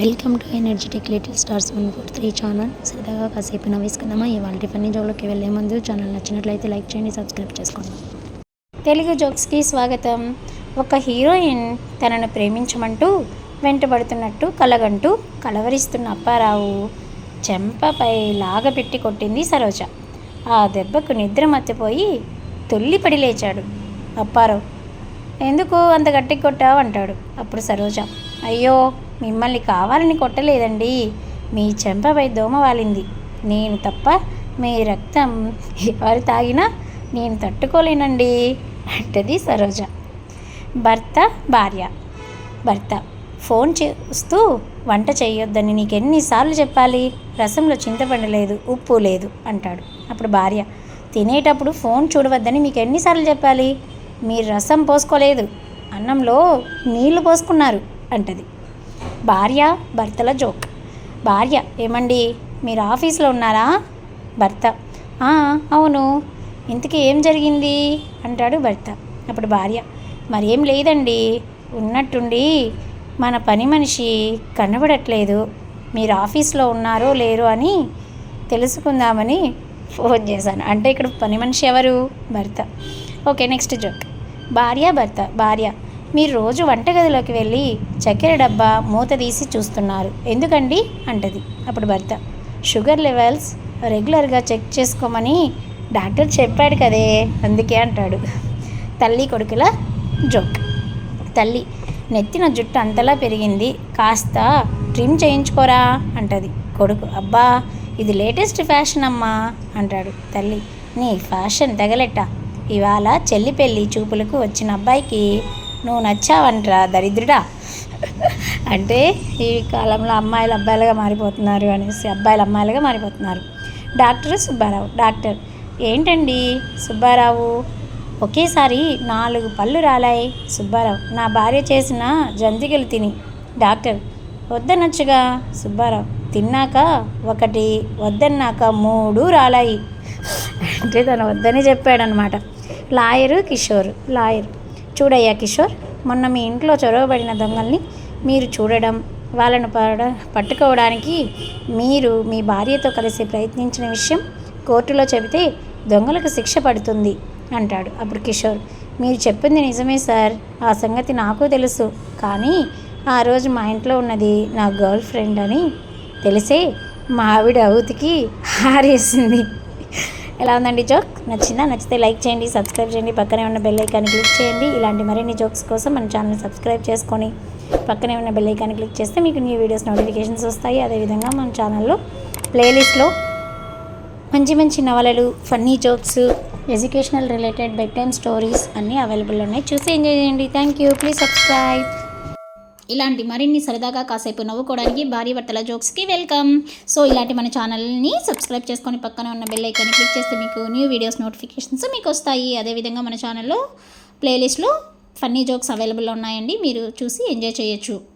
Welcome to energetic little stars one four three channel. సరదాగా కాసేపు నవ్వేసుకుందామా? ఇవాళ టిఫిన్ జోలోకి వెళ్ళే ముందు ఛానల్ నచ్చినట్లయితే లైక్ చేయండి సబ్స్క్రైబ్ చేసుకోండి. తెలుగు జోక్స్కి స్వాగతం. ఒక హీరోయిన్ తనను ప్రేమించమంటూ వెంటబడుతున్నట్టు కలగంటూ కలవరిస్తున్న అప్పారావు చెంపపై లాగపెట్టి కొట్టింది సరోజ. ఆ దెబ్బకు నిద్ర మత్తిపోయి తొల్లిపడి లేచాడు. అప్పారావు ఎందుకు అంత గట్టి కొట్టావు? అంటాడు అప్పుడు సరోజ. అయ్యో మిమ్మల్ని కావాలని కొట్టలేదండి. మీ చెంపపై దోమ వాలింది. నేను తప్ప మీ రక్తం ఎవరు తాగినా నేను తట్టుకోలేనండి అంటది సరోజ. భర్త భార్య. భర్త ఫోన్ చేస్తూ వంట చేయొద్దని నీకు ఎన్నిసార్లు చెప్పాలి? రసంలో చింతపండు లేదు ఉప్పు లేదు అంటాడు. అప్పుడు భార్య తినేటప్పుడు ఫోన్ చూడవద్దని మీకు ఎన్నిసార్లు చెప్పాలి? మీరు రసం పోసుకోలేదు. అన్నంలో నీళ్ళు పోసుకున్నారు అంటది. భార్య భర్తల జోక్. భార్య ఏమండి? మీరు ఆఫీస్లో ఉన్నారా? భర్త. అవును. ఇంతకీ ఏం జరిగింది? అంటాడు భర్త. అప్పుడు భార్య మరేం లేదండి. ఉన్నట్టుండి మన పని మనిషి కనబడట్లేదు. మీరు ఆఫీస్లో ఉన్నారో లేరో అని తెలుసుకుందామని ఫోన్ చేశాను. అంటే ఇక్కడ పని మనిషి ఎవరు? భర్త. Okay next joke. భార్య భర్త. భార్య మీరు రోజు వంటగదిలోకి వెళ్ళి చక్కెర డబ్బా మూత తీసి చూస్తున్నారు. ఎందుకండి? అంటది. అప్పుడు భర్త. షుగర్ లెవెల్స్ రెగ్యులర్గా చెక్ చేసుకోమని డాక్టర్ చెప్పాడు కదే అందుకే అంటాడు. తల్లి కొడుకుల జోక్. తల్లి నెత్తిన జుట్టు అంతలా పెరిగింది కాస్త ట్రిమ్ చేయించుకోరా అంటది. కొడుకు అబ్బా ఇది లేటెస్ట్ ఫ్యాషన్ అమ్మా అంటాడు తల్లి. నీ ఫ్యాషన్ తగలెట్ట. ఇవాళ చెల్లి పెళ్ళి చూపులకు వచ్చిన అబ్బాయికి నువ్వు నచ్చావంటరా దరిద్రుడా? అంటే ఈ కాలంలో అమ్మాయిలు అబ్బాయిలుగా మారిపోతున్నారు అనేసి అబ్బాయిలు అమ్మాయిలుగా మారిపోతున్నారు. Doctor Subbarao doctor. ఏంటండి సుబ్బారావు? ఒకేసారి నాలుగు పళ్ళు రాలాయి సుబ్బారావు. నా భార్య చేసిన జంతికలు తిని. డాక్టర్. వద్దనొచ్చుగా సుబ్బారావు. తిన్నాక ఒకటి వద్దన్నాక మూడు రాలాయి. అంటే తను వద్దని చెప్పాడనమాట. లాయరు కిషోర్. లాయర్. చూడయ్యా కిషోర్ మొన్న మీ ఇంట్లో చొరవబడిన దొంగల్ని మీరు చూడడం వాళ్ళను పడ పట్టుకోవడానికి మీరు మీ భార్యతో కలిసి ప్రయత్నించిన విషయం కోర్టులో చెబితే దొంగలకు శిక్ష పడుతుంది అంటాడు. అప్పుడు కిషోర్ మీరు చెప్పింది నిజమే సార్ ఆ సంగతి నాకు తెలుసు కానీ ఆ రోజు మా ఇంట్లో ఉన్నది నా గర్ల్ ఫ్రెండ్ అని తెలిసే మా ఆవిడ అవుతికి హారేసింది. ఎలా ఉందండి జోక్? నచ్చిందా? నచ్చితే లైక్ చేయండి సబ్స్క్రైబ్ చేయండి పక్కనే ఉన్న బెల్ ఐకాన్ని క్లిక్ చేయండి. ఇలాంటి మరిన్ని జోక్స్ కోసం మన ఛానల్ సబ్స్క్రైబ్ చేసుకొని పక్కనే ఉన్న బెల్ ఐకాన్ని క్లిక్ చేస్తే మీకు న్యూ వీడియోస్ నోటిఫికేషన్స్ వస్తాయి. అదేవిధంగా మన ఛానల్లో ప్లేలిస్ట్లో మంచి మంచి నవలలు funny jokes educational related bed time stories అన్నీ అవైలబుల్ ఉన్నాయి. చూసి ఎంజాయ్ చేయండి. Thank you. Please subscribe. ఇలాంటి మరిన్ని సరదాగా కాసేపు నవ్వుకోవడానికి భార్య భర్తల జోక్స్కి వెల్కమ్. సో ఇలాంటి మన ఛానల్ని సబ్స్క్రైబ్ చేసుకొని పక్కన ఉన్న బెల్ ఐకాన్ని క్లిక్ చేస్తే మీకు న్యూ వీడియోస్ నోటిఫికేషన్స్ మీకు వస్తాయి అదేవిధంగా మన ఛానల్లో ప్లేలిస్ట్లో ఫన్నీ జోక్స్ అవైలబుల్ ఉన్నాయండి. మీరు చూసి ఎంజాయ్ చేయొచ్చు.